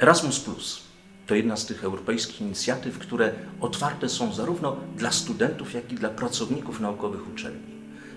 Erasmus to jedna z tych europejskich inicjatyw, które otwarte są zarówno dla studentów, jak i dla pracowników naukowych uczelni.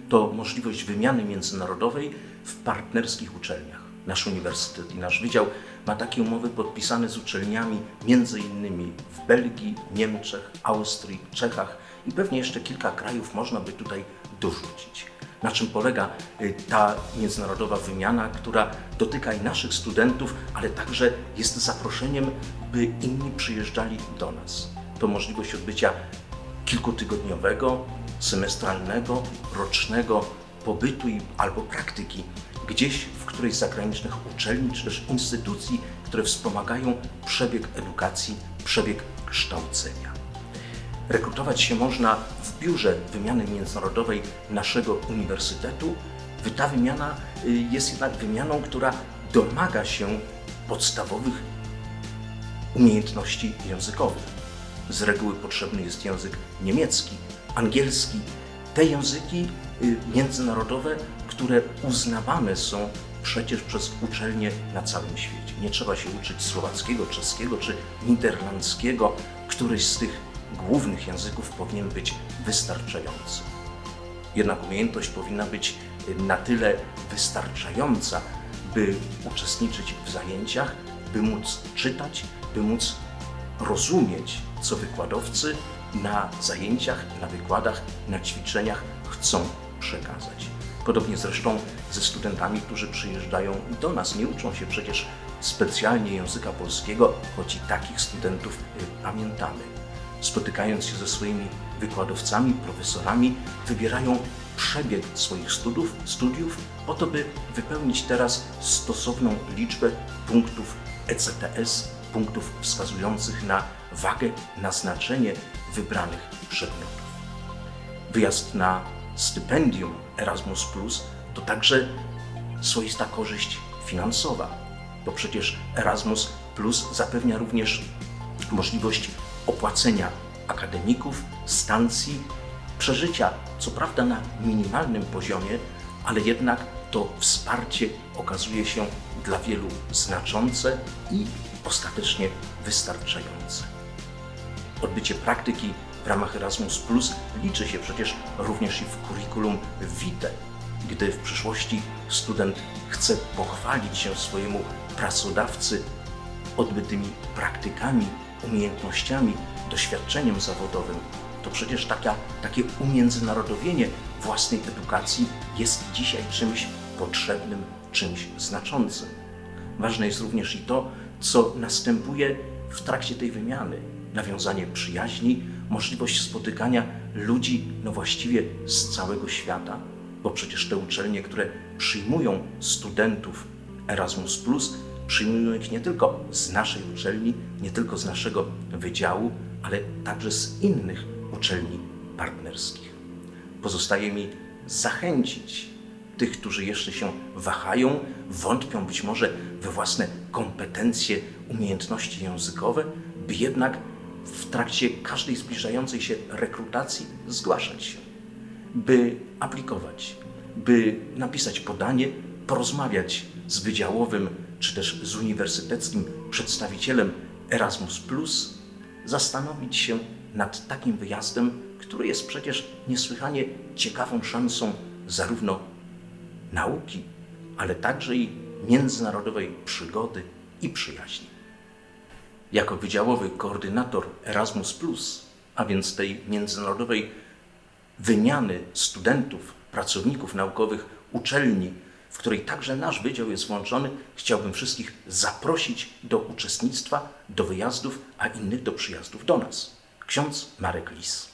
To możliwość wymiany międzynarodowej w partnerskich uczelniach. Nasz uniwersytet i nasz wydział ma takie umowy podpisane z uczelniami między innymi w Belgii, Niemczech, Austrii, Czechach i pewnie jeszcze kilka krajów można by tutaj dorzucić. Na czym polega y, ta międzynarodowa wymiana, która dotyka i naszych studentów, ale także jest zaproszeniem, by inni przyjeżdżali do nas. To możliwość odbycia kilkutygodniowego, semestralnego, rocznego pobytu i, albo praktyki gdzieś w którejś z zagranicznych uczelni czy też instytucji, które wspomagają przebieg edukacji, przebieg kształcenia. Rekrutować się można w biurze wymiany międzynarodowej naszego uniwersytetu. Ta wymiana y, jest jednak wymianą, która domaga się podstawowych umiejętności językowych. Z reguły potrzebny jest język niemiecki, angielski. Te języki y, międzynarodowe, które uznawane są przecież przez uczelnie na całym świecie. Nie trzeba się uczyć słowackiego, czeskiego czy niderlandzkiego. Któryś z tych głównych języków powinien być wystarczający. Jednak umiejętność powinna być na tyle wystarczająca, by uczestniczyć w zajęciach, by móc czytać, by móc rozumieć, co wykładowcy na zajęciach, na wykładach, na ćwiczeniach chcą przekazać. Podobnie zresztą ze studentami, którzy przyjeżdżają do nas. Nie uczą się przecież specjalnie języka polskiego, choć i takich studentów y, pamiętamy. Spotykając się ze swoimi wykładowcami, profesorami, wybierają przebieg swoich studiów, studiów po to, by wypełnić teraz stosowną liczbę punktów ECTS, punktów wskazujących na wagę, na znaczenie wybranych przedmiotów. Wyjazd na stypendium Erasmus to także swoista korzyść finansowa, bo przecież Erasmus zapewnia również możliwość opłacenia akademików, stacji, przeżycia, co prawda na minimalnym poziomie, ale jednak to wsparcie okazuje się dla wielu znaczące i ostatecznie wystarczające. Odbycie praktyki w ramach Erasmus Plus liczy się przecież również i w kurikulum vitae, gdy w przyszłości student chce pochwalić się swojemu pracodawcy odbytymi praktykami, umiejętnościami, doświadczeniem zawodowym, to przecież taka, takie umiędzynarodowienie własnej edukacji jest dzisiaj czymś potrzebnym, czymś znaczącym. Ważne jest również i to, co następuje w trakcie tej wymiany. Nawiązanie przyjaźni, możliwość spotykania ludzi, no właściwie z całego świata, bo przecież te uczelnie, które przyjmują studentów Erasmus, przyjmują ich nie tylko z naszej uczelni, nie tylko z naszego wydziału, ale także z innych uczelni partnerskich. Pozostaje mi zachęcić tych, którzy jeszcze się wahają, wątpią być może we własne kompetencje, umiejętności językowe, by jednak w trakcie każdej zbliżającej się rekrutacji zgłaszać się, by aplikować, by napisać podanie, porozmawiać z wydziałowym czy też z uniwersyteckim przedstawicielem Erasmus, zastanowić się nad takim wyjazdem, który jest przecież niesłychanie ciekawą szansą zarówno nauki, ale także i międzynarodowej przygody i przyjaźni. Jako wydziałowy koordynator Erasmus, a więc tej międzynarodowej wymiany studentów, pracowników naukowych uczelni, w której także nasz wydział jest włączony, chciałbym wszystkich zaprosić do uczestnictwa, do wyjazdów, a innych do przyjazdów do nas. Ksiądz Marek Lis.